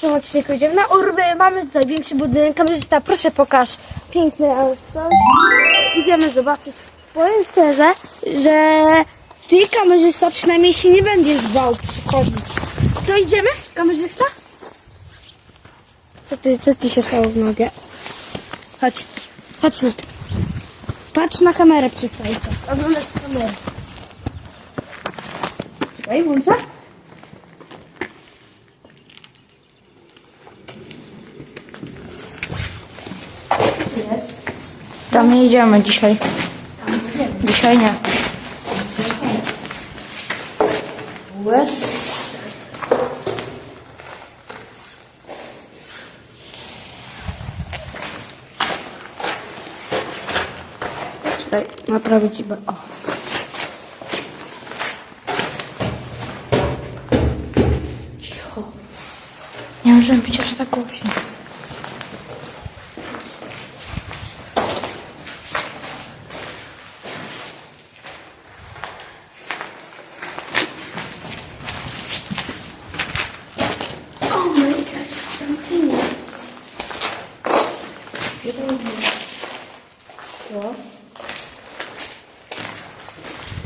Tym odcinku idziemy na urby. Mamy tutaj większy budynek. Kamerzysta, proszę pokaż. Piękny auto. Idziemy zobaczyć. Powiem szczerze, że ty kamerzysta przynajmniej się nie będziesz bał przychodzić. To idziemy, kamerzysta? Co ty, co ci się stało w nogę? Chodź, chodźmy. Patrz na kamerę przystań. Oglądasz kamerę. Czekaj, włączę. Idziemy dzisiaj. Dzisiaj nie. Łez. Czekaj, naprawię ci, bo... O. Cicho. Nie możemy być aż tak głośno.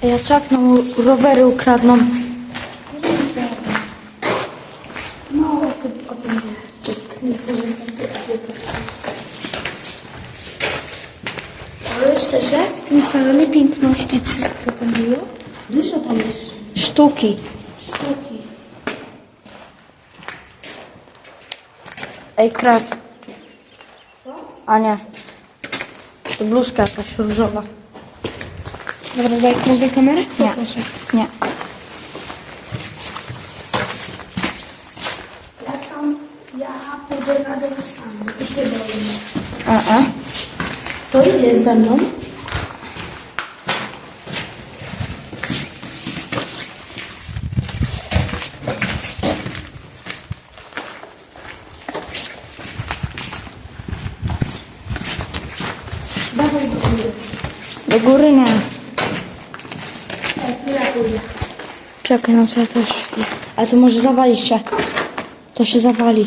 Ja co jak nam rowery ukradną? No, o tym, o tym. Ale szczerze, w tym salonie piękności, co, co tam było? Dużo tam jest Sztuki. sztuki. Ej, krat. Co? A nie. To bluzka jakaś różowa. Dobra, daj mogę kamerę? Nie. Proszę. Nie. Ja sam, ja pójdę na dół sam, ty się boisz. A, a. To idziesz ze mną? Dawaj do góry. Do góry nie. Ej, to ja pójdę. Czekaj, no co ja też. Ale to może zawalić się. To się zawali.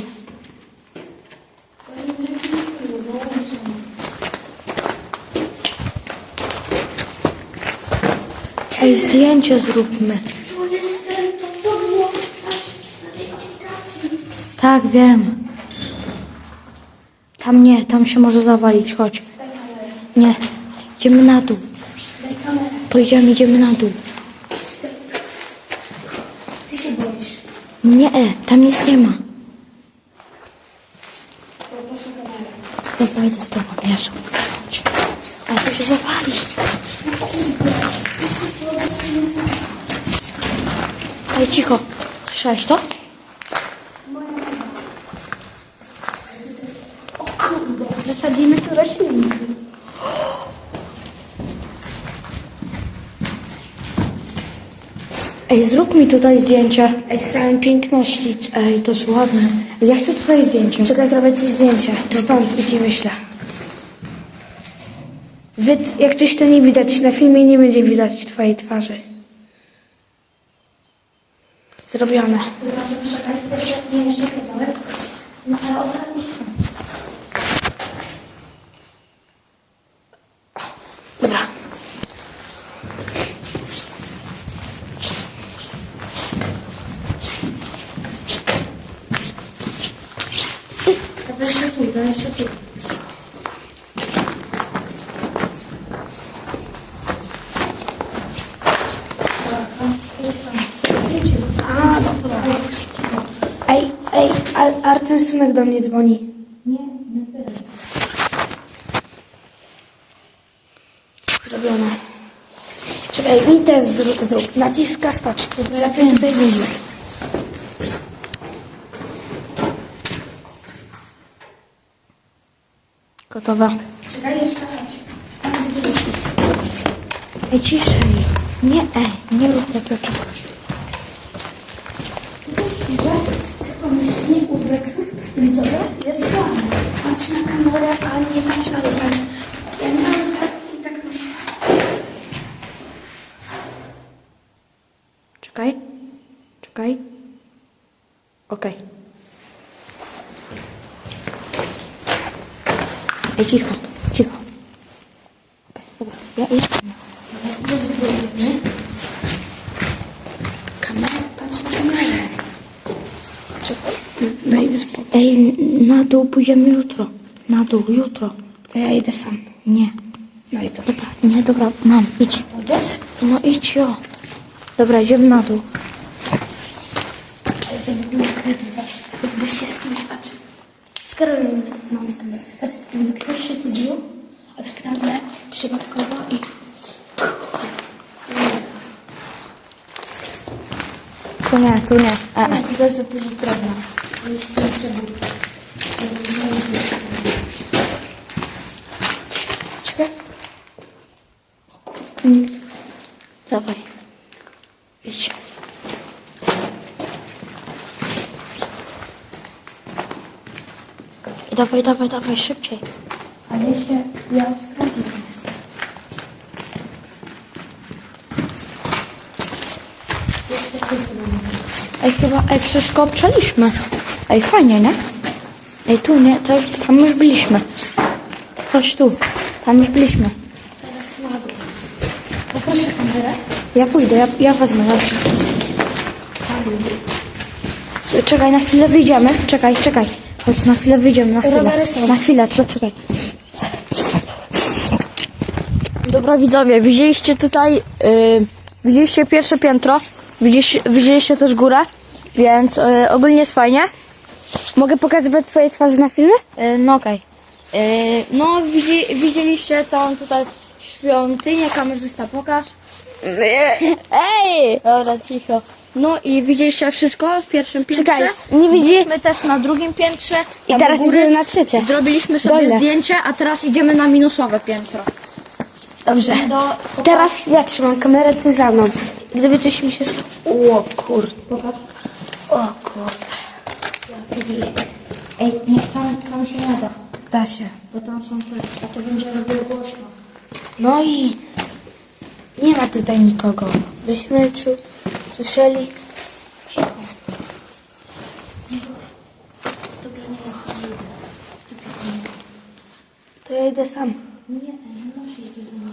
Ej, zdjęcie zróbmy. Tak, wiem. Tam nie, tam się może zawalić, chodź. Nie, idziemy na dół. Pojedziemy, idziemy na dół. Ty się boisz. Nie, e, tam nic nie ma. Proszę kamerę. No pójdę z tobą, Jezu. Ale to się zawali. Ej, cicho. Słyszałeś to? O kurde, zasadzimy tu roślinki. Ej, zrób mi tutaj zdjęcie. Ej, z całej piękności. Ej, to jest ładne. Ja chcę tutaj zdjęcie. Czekaj, zrobię ci zdjęcie. To stąd i ci wyślę. Wy, jak coś to nie widać, na filmie nie będzie widać twojej twarzy. Zrobione. Dobra. Jeszcze tu, jeszcze tu. A, dobra. Ej, ej, Ar- Arten Synek do mnie dzwoni. Nie, nie teraz. Zrobione. Czekaj, mi też zrób. zrób. Naciskasz, patrz. Zapię tutaj guzik. Gotowa. Czekaj, jeszcze chodź. Ej, ciszej. Nie, ej, nie rób takiego czegoś. Widzowie, jest grane. Patrz na kamerę, a nie patrz na patrz. Tak- tak czekaj, czekaj. Okej. Okay. Ej, cicho, cicho. Okay, dobra, ja jestem. Wiesz, gdzie idziemy? Daj spokój. Ej, na dół pójdziemy jutro. Na dół, jutro. To ja idę sam. Nie. No i to. Dobra, nie, dobra, mam, idź. No idź, jo. Dobra, idziemy na dół. Jakbyś się z kimś patrzył. Z Karoliną mamy kamerę. Patrz, jakby ktoś się tu bił, a tak nagle przypadkowo i... Tu nie, tu nie. To jest za dużo drewna. Dawaj. Idź. I Dawaj, dawaj, dawaj, szybciej. Ale jeszcze ja sprawdzę. Ej, chyba, ej, wszystko obczaliśmy. Ej, fajnie, nie? Ej, tu nie, to już, tam już byliśmy. Chodź tu, tam już byliśmy. Teraz dół. Poproszę kamerę. Ja pójdę, ja, ja wezmę. Ja... Czekaj, na chwilę wyjdziemy. Czekaj, czekaj. Chodź, na chwilę wyjdziemy, na chwilę. Na chwilę, czekaj, czekaj. Dobra widzowie, widzieliście tutaj, yy, widzieliście pierwsze piętro, widzieliście, widzieliście też górę, więc yy, ogólnie jest fajnie. Mogę pokazywać twoje twarze na filmie? Yy, no okej. Yy, no widzi, widzieliście całą tutaj świątynię, kamerzysta pokaż. Ej! Dobra, cicho. No i widzieliście wszystko w pierwszym piętrze. Czekaj, nie widzi- Widzieliśmy też na drugim piętrze. I teraz góry. idziemy na trzecie. Zrobiliśmy sobie Dole. zdjęcie, a teraz idziemy na minusowe piętro. Dobrze. Do, Teraz ja trzymam kamerę, ty za mną. Gdyby coś mi się. O kurde. O kurde. Ej, nie, tam, tam się nie da, Da się. bo tam są te, a to będzie robiło głośno. No i nie ma tutaj nikogo. Byśmy czu, słyszeli. To ja idę sam. Nie, nie nosić bez mnie.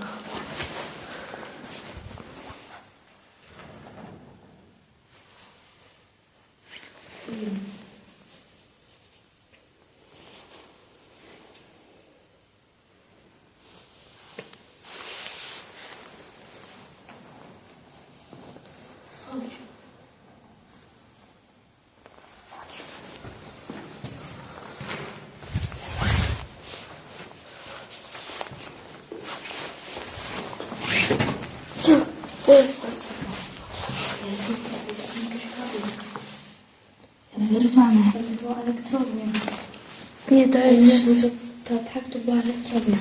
To jest to, co Wyrwane. To była elektrownia. Nie, to jest... że- To, tak, to była elektrownia.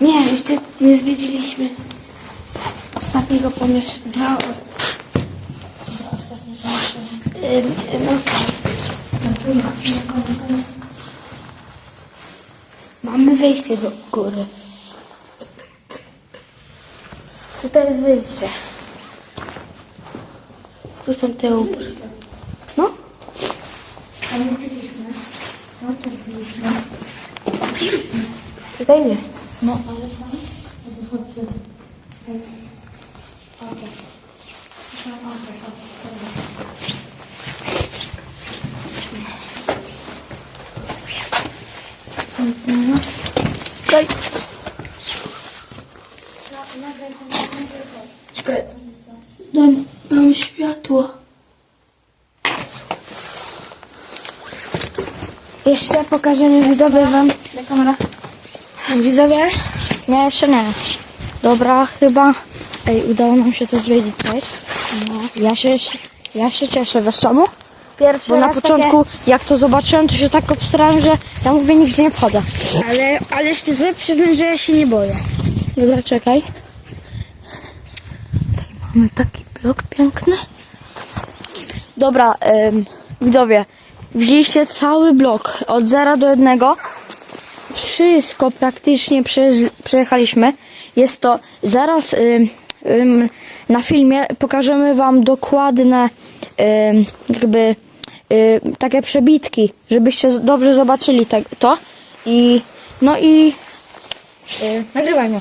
Nie, jeszcze nie zwiedziliśmy ostatniego pomieszczenia. Dwa os- Ostatnie pomieszczenie. y, y, no, Mamy wejście do góry. Tutaj jest wyjście. Tu są te ubry. No. A my byliśmy. No to byliśmy. Tutaj nie. No, ale tam. Wychodzimy. Okej. Okej, okej, Czekaj. Czekaj. Dam, dam światło. Jeszcze pokażemy widzowie wam. kamera. Widzowie, Nie, jeszcze nie. Dobra, chyba. Ej, udało nam się to zwiedzić, cześć. No. Ja się, ja się cieszę, wiesz czemu? pierwszy Bo na raz początku, jak to zobaczyłem, to się tak obstrałem, że ja mówię, nigdzie nie wchodzę. Ale, ale szczerze przyznam, że ja się nie boję. Dobra, czekaj. Tutaj mamy taki blok piękny. Dobra, em, widzowie, widzieliście cały blok od 0 do 1. Wszystko praktycznie przejechaliśmy. Jest to, zaraz ym, ym, na filmie pokażemy Wam dokładne ym, jakby y, takie przebitki, żebyście dobrze zobaczyli te, to. I no i y, nagrywaj mnie.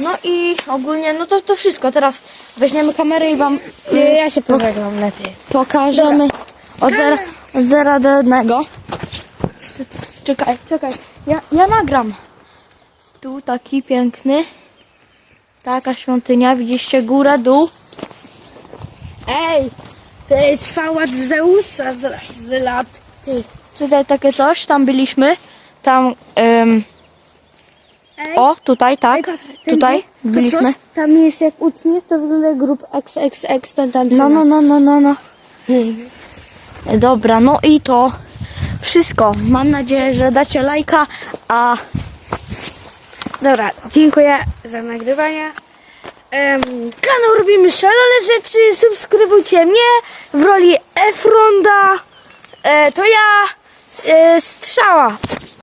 No i ogólnie, no to, to wszystko. Teraz weźmiemy kamerę i wam y, Ja się pożegnam lepiej. pokażemy od zera, od zera do jednego. Czekaj, czekaj. Ja, ja nagram. Tu taki piękny. Taka świątynia. Widzieliście górę, dół. Ej, to jest pałac Zeusa z, z lat. Ty, tutaj takie coś, tam byliśmy. Tam, ym, Ej, o, tutaj, tak. Ej, patrz, ten Tutaj to byliśmy. coś Tam jest jak utniesz, to wygląda jak grup XXX, ten tam No, no, no, no, no, no. Dobra, no i to wszystko. Mam nadzieję, że dacie lajka, a Dobra, dziękuję za nagrywanie. Um, kanał robimy szalone rzeczy, subskrybujcie mnie w roli Efronda. E, to ja, e, Strzała.